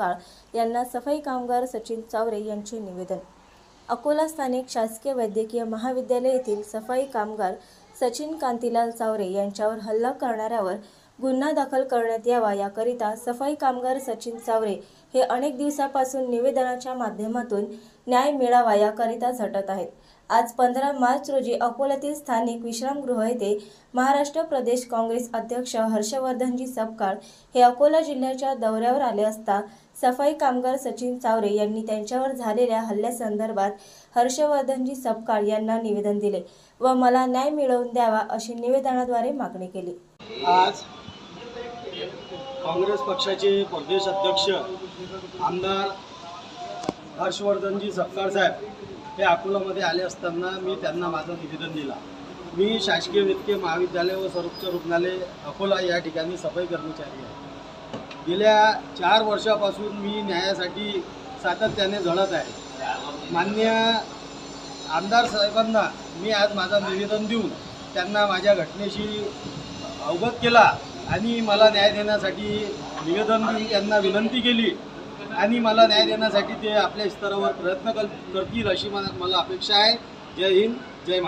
काळ यांना सफाई कामगार सचिन चावरे यांचे निवेदन. अकोला स्थानिक शासकीय वैद्यकीय महाविद्यालय येथील सफाई कामगार सचिन कांतीलाल चावरे यांच्यावर हल्ला करणाऱ्यावर गुन्हा दाखल करण्यात यावा याकरिता सफाई कामगार सचिन चावरे हे अनेक दिवसापासून निवेदनाच्या माध्यमातून न्याय मिळावा याकरिता झटत आहेत. आज पंधरा मार्च रोजी अकोल्यातील स्थानिक विश्रामगृह येथे महाराष्ट्र प्रदेश काँग्रेस अध्यक्ष हर्षवर्धनजी सपकाळ हे अकोला जिल्ह्याच्या दौऱ्यावर आले असता सफाई कामगार सचिन चावरे यांनी त्यांच्यावर झालेल्या हल्ल्यासंदर्भात हर्षवर्धनजी सपकाळ यांना निवेदन दिले व मला न्याय मिळवून द्यावा अशी निवेदनाद्वारे मागणी केली. आज काँग्रेस पक्षाचे प्रदेश अध्यक्ष आमदार हर्षवर्धनजी सपकाळ साहेब हे अकोलामध्ये आले असताना मी त्यांना माझं निवेदन दिला. मी शासकीय वैद्यकीय महाविद्यालय व सर्वोच्च रुग्णालय अकोला या ठिकाणी सफाई कर्मचारी आहे. गेल्या चार वर्षापासून मी न्यायासाठी सातत्याने झळत आहे. मान्य आमदार साहेबांना मी आज माझं निवेदन देऊन त्यांना माझ्या घटनेशी अवगत केला आणि मला न्याय देण्यासाठी निवेदन देऊन त्यांना विनंती केली. आणि मला न्याय देण्यासाठी ते आपल्या स्तरावर प्रयत्न कर करतील अशी मला मला अपेक्षा आहे. जय हिंद जय